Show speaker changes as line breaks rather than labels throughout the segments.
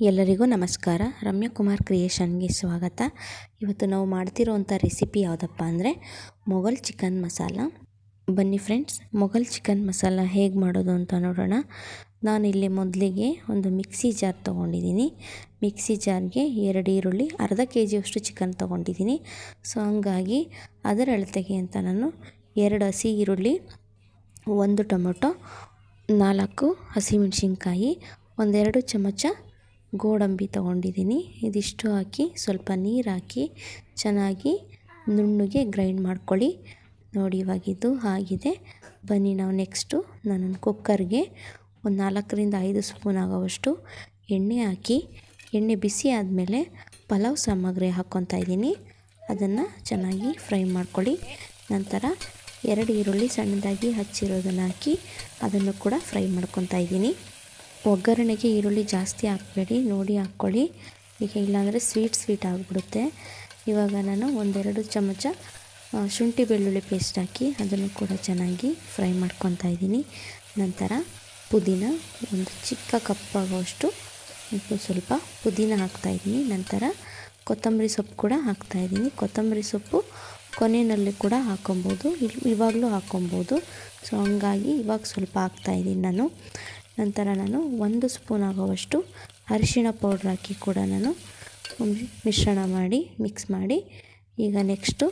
ಎಲ್ಲರಿಗೂ ನಮಸ್ಕಾರ. ರಮ್ಯ ಕುಮಾರ್ ಕ್ರಿಯೇಷನ್ಗೆ ಸ್ವಾಗತ. ಇವತ್ತು ನಾವು ಮಾಡ್ತಿರೋವಂಥ ರೆಸಿಪಿ ಯಾವುದಪ್ಪ ಅಂದರೆ ಮೊಘಲ್ ಚಿಕನ್ ಮಸಾಲ. ಬನ್ನಿ ಫ್ರೆಂಡ್ಸ್, ಮೊಘಲ್ ಚಿಕನ್ ಮಸಾಲ ಹೇಗೆ ಮಾಡೋದು ಅಂತ ನೋಡೋಣ. ನಾನು ಇಲ್ಲಿ ಮೊದಲಿಗೆ ಒಂದು ಮಿಕ್ಸಿ ಜಾರ್ ತೊಗೊಂಡಿದ್ದೀನಿ. ಮಿಕ್ಸಿ ಜಾರ್ಗೆ ಎರಡು ಈರುಳ್ಳಿ, ಅರ್ಧ ಕೆ ಜಿಯಷ್ಟು ಚಿಕನ್ ತೊಗೊಂಡಿದ್ದೀನಿ. ಸೊ, ಹಂಗಾಗಿ ಅದರ ಅಳತೆಗೆ ಅಂತ ನಾನು ಎರಡು ಹಸಿ ಈರುಳ್ಳಿ, ಒಂದು ಟೊಮೊಟೊ, ನಾಲ್ಕು ಹಸಿಮೆಣಸಿನ್ಕಾಯಿ, ಒಂದೆರಡು ಚಮಚ ಗೋಡಂಬಿ ತಗೊಂಡಿದ್ದೀನಿ. ಇದಿಷ್ಟು ಹಾಕಿ ಸ್ವಲ್ಪ ನೀರು ಹಾಕಿ ಚೆನ್ನಾಗಿ ನುಣ್ಣಗೆ ಗ್ರೈಂಡ್ ಮಾಡ್ಕೊಳ್ಳಿ. ನೋಡಿ ಇವಾಗಿದ್ದು ಆಗಿದೆ. ಬನ್ನಿ ನಾವು ನೆಕ್ಸ್ಟು ನಾನು ಕುಕ್ಕರ್ಗೆ ಒಂದು ನಾಲ್ಕರಿಂದ ಐದು ಸ್ಪೂನ್ ಆಗೋವಷ್ಟು ಎಣ್ಣೆ ಹಾಕಿ, ಎಣ್ಣೆ ಬಿಸಿ ಆದಮೇಲೆ ಪಲಾವ್ ಸಾಮಗ್ರಿ ಹಾಕ್ಕೊತಾ ಇದ್ದೀನಿ. ಅದನ್ನು ಚೆನ್ನಾಗಿ ಫ್ರೈ ಮಾಡ್ಕೊಳ್ಳಿ. ನಂತರ ಎರಡು ಈರುಳ್ಳಿ ಸಣ್ಣದಾಗಿ ಹಚ್ಚಿರೋದನ್ನು ಹಾಕಿ ಅದನ್ನು ಕೂಡ ಫ್ರೈ ಮಾಡ್ಕೊತಾ ಇದ್ದೀನಿ. ಒಗ್ಗರಣೆಗೆ ಈರುಳ್ಳಿ ಜಾಸ್ತಿ ಹಾಕಬೇಡಿ, ನೋಡಿ ಹಾಕ್ಕೊಳ್ಳಿ. ಈಗ ಇಲ್ಲಾಂದರೆ ಸ್ವೀಟ್ ಸ್ವೀಟ್ ಆಗಿಬಿಡುತ್ತೆ. ಇವಾಗ ನಾನು ಒಂದೆರಡು ಚಮಚ ಶುಂಠಿ ಬೆಳ್ಳುಳ್ಳಿ ಪೇಸ್ಟ್ ಹಾಕಿ ಅದನ್ನು ಕೂಡ ಚೆನ್ನಾಗಿ ಫ್ರೈ ಮಾಡ್ಕೊತಾ ಇದ್ದೀನಿ. ನಂತರ ಪುದೀನ, ಒಂದು ಚಿಕ್ಕ ಕಪ್ಪಾಗುವಷ್ಟು ಸ್ವಲ್ಪ ಪುದೀನ ಹಾಕ್ತಾಯಿದ್ದೀನಿ ನಂತರ ಕೊತ್ತಂಬರಿ ಸೊಪ್ಪು ಕೂಡ ಹಾಕ್ತಾಯಿದ್ದೀನಿ ಕೊತ್ತಂಬರಿ ಸೊಪ್ಪು ಕೊನೆಯಲ್ಲಿ ಕೂಡ ಹಾಕ್ಕೊಬೋದು ಇವಾಗಲೂ ಹಾಕೊಬೋದು ಸೊ ಹಂಗಾಗಿ ಇವಾಗ ಸ್ವಲ್ಪ ಹಾಕ್ತಾಯಿದ್ದೀನಿ ನಾನು. ನಂತರ ನಾನು ಒಂದು ಸ್ಪೂನ್ ಆಗುವಷ್ಟು ಅರಿಶಿಣ ಪೌಡ್ರ್ ಹಾಕಿ ಕೂಡ ನಾನು ಮಿಶ್ರಣ ಮಾಡಿ ಮಿಕ್ಸ್ ಮಾಡಿ, ಈಗ ನೆಕ್ಸ್ಟು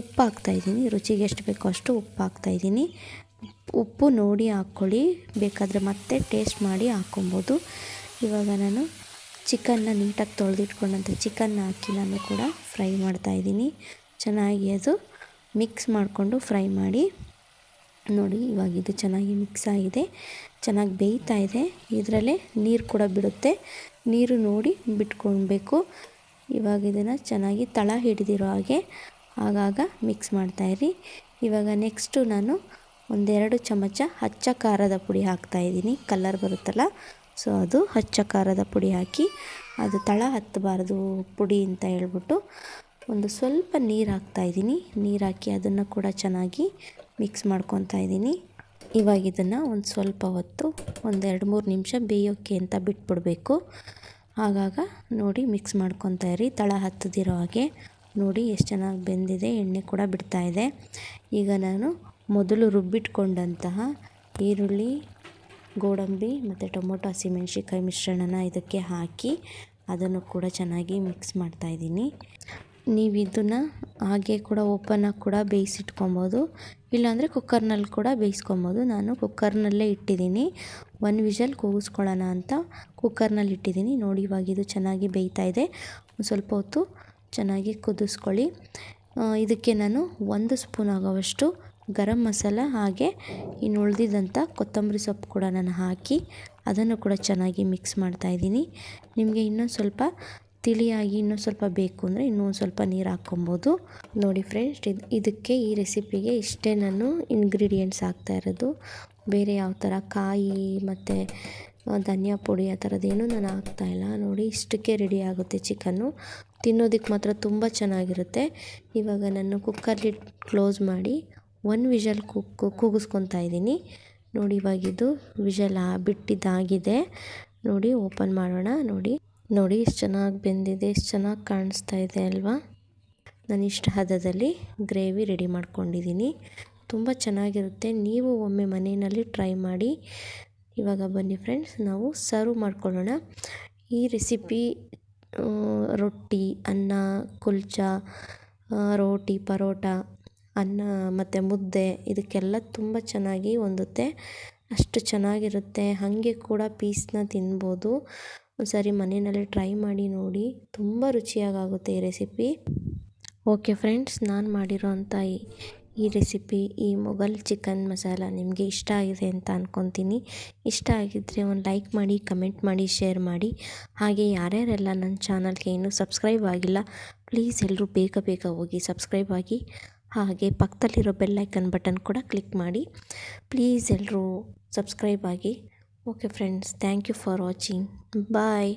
ಉಪ್ಪು ಹಾಕ್ತಾಯಿದ್ದೀನಿ ರುಚಿಗೆ ಎಷ್ಟು ಬೇಕೋ ಅಷ್ಟು ಉಪ್ಪು ಹಾಕ್ತಾಯಿದ್ದೀನಿ ಉಪ್ಪು ನೋಡಿ ಹಾಕ್ಕೊಳ್ಳಿ. ಬೇಕಾದರೆ ಮತ್ತೆ ಟೇಸ್ಟ್ ಮಾಡಿ ಹಾಕ್ಕೊಬೋದು. ಇವಾಗ ನಾನು ಚಿಕನ್ನ ನೀಟಾಗಿ ತೊಳೆದಿಟ್ಕೊಂಡಂಥ ಚಿಕನ್ನ ಹಾಕಿ ನಾನು ಕೂಡ ಫ್ರೈ ಮಾಡ್ತಾಯಿದ್ದೀನಿ ಚೆನ್ನಾಗಿ ಅದು ಮಿಕ್ಸ್ ಮಾಡಿಕೊಂಡು ಫ್ರೈ ಮಾಡಿ. ನೋಡಿ, ಇವಾಗ ಇದು ಚೆನ್ನಾಗಿ ಮಿಕ್ಸ್ ಆಗಿದೆ. ಚೆನ್ನಾಗಿ ಬೇಯ್ತಾ ಇದೆ. ಇದರಲ್ಲೇ ನೀರು ಕೂಡ ಬಿಡುತ್ತೆ. ನೀರು ನೋಡಿ ಬಿಟ್ಕೊಳ್ಬೇಕು. ಇವಾಗ ಇದನ್ನು ಚೆನ್ನಾಗಿ ತಳ ಹಿಡಿದಿರೋ ಹಾಗೆ ಆಗಾಗ ಮಿಕ್ಸ್ ಮಾಡ್ತಾಯಿರಿ ಇವಾಗ ನೆಕ್ಸ್ಟು ನಾನು ಒಂದೆರಡು ಚಮಚ ಹಚ್ಚ ಖಾರದ ಪುಡಿ ಹಾಕ್ತಾಯಿದ್ದೀನಿ ಕಲ್ಲರ್ ಬರುತ್ತಲ್ಲ ಸೊ ಅದು ಹಚ್ಚ ಖಾರದ ಪುಡಿ ಹಾಕಿ, ಅದು ತಳ ಹತ್ತಬಾರ್ದು ಪುಡಿ ಅಂತ ಹೇಳ್ಬಿಟ್ಟು ಒಂದು ಸ್ವಲ್ಪ ನೀರು ಹಾಕ್ತಾಯಿದ್ದೀನಿ ನೀರು ಹಾಕಿ ಅದನ್ನು ಕೂಡ ಚೆನ್ನಾಗಿ ಮಿಕ್ಸ್ ಮಾಡ್ಕೊತಾ ಇದ್ದೀನಿ. ಇವಾಗ ಇದನ್ನು ಒಂದು ಸ್ವಲ್ಪ ಹೊತ್ತು ಒಂದು ಎರಡು ಮೂರು ನಿಮಿಷ ಬೇಯೋಕ್ಕೆ ಅಂತ ಬಿಟ್ಬಿಡಬೇಕು. ಆಗಾಗ ನೋಡಿ ಮಿಕ್ಸ್ ಮಾಡ್ಕೊತಾ ಇರಿ. ತಳ ಹತ್ತದಿರೋ ಹಾಗೆ ನೋಡಿ ಎಷ್ಟು ಚೆನ್ನಾಗಿ ಬೆಂದಿದೆ, ಎಣ್ಣೆ ಕೂಡ ಬಿಡ್ತಾ ಇದೆ. ಈಗ ನಾನು ಮೊದಲು ರುಬ್ಬಿಟ್ಕೊಂಡಂತಹ ಈರುಳ್ಳಿ, ಗೋಡಂಬಿ ಮತ್ತು ಟೊಮೊಟೊ ಹಸಿಮೆಣ್ಸಿಕಾಯಿ ಮಿಶ್ರಣನ ಇದಕ್ಕೆ ಹಾಕಿ ಅದನ್ನು ಕೂಡ ಚೆನ್ನಾಗಿ ಮಿಕ್ಸ್ ಮಾಡ್ತಾಯಿದ್ದೀನಿ ನೀವು ಇದನ್ನು ಹಾಗೆ ಕೂಡ ಓಪನಾಗಿ ಕೂಡ ಬೇಯಿಸಿಟ್ಕೊಬೋದು. ಇಲ್ಲಾಂದರೆ ಕುಕ್ಕರ್ನಲ್ಲಿ ಕೂಡ ಬೇಯಿಸ್ಕೊಬೋದು. ನಾನು ಕುಕ್ಕರ್ನಲ್ಲೇ ಇಟ್ಟಿದ್ದೀನಿ. ಒನ್ ವಿಷಲ್ ಕೂಗಿಸ್ಕೊಳ್ಳೋಣ ಅಂತ ಕುಕ್ಕರ್ನಲ್ಲಿ ಇಟ್ಟಿದ್ದೀನಿ. ನೋಡಿ ಇವಾಗ ಇದು ಚೆನ್ನಾಗಿ ಬೇಯ್ತಾ ಇದೆ. ಸ್ವಲ್ಪ ಹೊತ್ತು ಚೆನ್ನಾಗಿ ಕುದಿಸ್ಕೊಳ್ಳಿ. ಇದಕ್ಕೆ ನಾನು ಒಂದು ಸ್ಪೂನ್ ಆಗೋವಷ್ಟು ಗರಂ ಮಸಾಲ ಹಾಗೆ ಇನ್ನು ಉಳಿದಿದ್ದಂಥ ಕೊತ್ತಂಬರಿ ಸೊಪ್ಪು ಕೂಡ ನಾನು ಹಾಕಿ ಅದನ್ನು ಕೂಡ ಚೆನ್ನಾಗಿ ಮಿಕ್ಸ್ ಮಾಡ್ತಾಯಿದ್ದೀನಿ ನಿಮಗೆ ಇನ್ನೊಂದು ಸ್ವಲ್ಪ ತಿಳಿಯಾಗಿ ಇನ್ನೂ ಸ್ವಲ್ಪ ಬೇಕು ಅಂದರೆ ಇನ್ನೂ ಒಂದು ಸ್ವಲ್ಪ ನೀರು ಹಾಕ್ಕೊಬೋದು. ನೋಡಿ ಫ್ರೆಂಡ್ಸ್ ಇದು, ಇದಕ್ಕೆ ಈ ರೆಸಿಪಿಗೆ ಇಷ್ಟೇ ನಾನು ಇಂಗ್ರೀಡಿಯೆಂಟ್ಸ್ ಹಾಕ್ತಾ ಇರೋದು. ಬೇರೆ ಯಾವ ಥರ ಕಾಯಿ ಮತ್ತು ಧನಿಯಾ ಪುಡಿ ಆ ಥರದ್ದೇನು ನಾನು ಹಾಕ್ತಾಯಿಲ್ಲ ನೋಡಿ ಇಷ್ಟಕ್ಕೆ ರೆಡಿ ಆಗುತ್ತೆ ಚಿಕನ್ನು ತಿನ್ನೋದಕ್ಕೆ ಮಾತ್ರ ತುಂಬ ಚೆನ್ನಾಗಿರುತ್ತೆ. ಇವಾಗ ನಾನು ಕುಕ್ಕರ್ಲಿ ಕ್ಲೋಸ್ ಮಾಡಿ ಒನ್ ವಿಷಲ್ ಕುಕ್ ಕೂಗಿಸ್ಕೊತಾ ಇದ್ದೀನಿ. ನೋಡಿ ಇವಾಗಿದ್ದು ವಿಷಲ್ ಬಿಟ್ಟಿದ್ದಾಗಿದೆ. ನೋಡಿ ಓಪನ್ ಮಾಡೋಣ, ನೋಡಿ. ನೋಡಿ ಎಷ್ಟು ಚೆನ್ನಾಗಿ ಬೆಂದಿದೆ ಎಷ್ಟು ಚೆನ್ನಾಗಿ ಕಾಣಿಸ್ತಾ ಇದೆ ಅಲ್ವಾ? ನಾನು ಇಷ್ಟು ಹದದಲ್ಲಿ ಗ್ರೇವಿ ರೆಡಿ ಮಾಡ್ಕೊಂಡಿದ್ದೀನಿ ತುಂಬ ಚೆನ್ನಾಗಿರುತ್ತೆ. ನೀವು ಒಮ್ಮೆ ಮನೆಯಲ್ಲಿ ಟ್ರೈ ಮಾಡಿ. ಇವಾಗ ಬನ್ನಿ ಫ್ರೆಂಡ್ಸ್, ನಾವು ಸರ್ವ್ ಮಾಡ್ಕೊಳ್ಳೋಣ. ಈ ರೆಸಿಪಿ ರೊಟ್ಟಿ, ಅನ್ನ, ಕುಲ್ಚ ರೋಟಿ, ಪರೋಟ, ಅನ್ನ ಮತ್ತು ಮುದ್ದೆ, ಇದಕ್ಕೆಲ್ಲ ತುಂಬ ಚೆನ್ನಾಗಿ ಹೊಂದುತ್ತೆ. ಅಷ್ಟು ಚೆನ್ನಾಗಿರುತ್ತೆ. ಹಾಗೆ ಕೂಡ ಪೀಸ್ನ ತಿನ್ಬೋದು. ಸರಿ ಮನೆಯಲ್ಲಿ ಟ್ರೈ ಮಾಡಿ ನೋಡಿ, ತುಂಬ ರುಚಿಯಾಗುತ್ತೆ ಈ ರೆಸಿಪಿ ಓಕೆ ಫ್ರೆಂಡ್ಸ್ ನಾನು ಮಾಡಿರೋಂಥ ಈ ಈ ರೆಸಿಪಿ ಈ ಮೊಘಲ್ ಚಿಕನ್ ಮಸಾಲ ನಿಮಗೆ ಇಷ್ಟ ಆಗಿದೆ ಅಂತ ಅಂದ್ಕೊತೀನಿ ಇಷ್ಟ ಆಗಿದ್ದರೆ ಒಂದು ಲೈಕ್ ಮಾಡಿ ಕಮೆಂಟ್ ಮಾಡಿ ಶೇರ್ ಮಾಡಿ. ಹಾಗೆ ಯಾರ್ಯಾರೆಲ್ಲ ನನ್ನ ಚಾನಲ್ಗೆ ಇನ್ನೂ ಸಬ್ಸ್ಕ್ರೈಬ್ ಆಗಿಲ್ಲ ಪ್ಲೀಸ್ ಎಲ್ಲರೂ ಬೇಗ ಬೇಗ ಹೋಗಿ ಸಬ್ಸ್ಕ್ರೈಬ್ ಆಗಿ. ಹಾಗೆ ಪಕ್ಕದಲ್ಲಿರೋ ಬೆಲ್ಲೈಕನ್ ಬಟನ್ ಕೂಡ ಕ್ಲಿಕ್ ಮಾಡಿ. ಪ್ಲೀಸ್ ಎಲ್ಲರೂ ಸಬ್ಸ್ಕ್ರೈಬ್ ಆಗಿ. Okay friends thank you for watching bye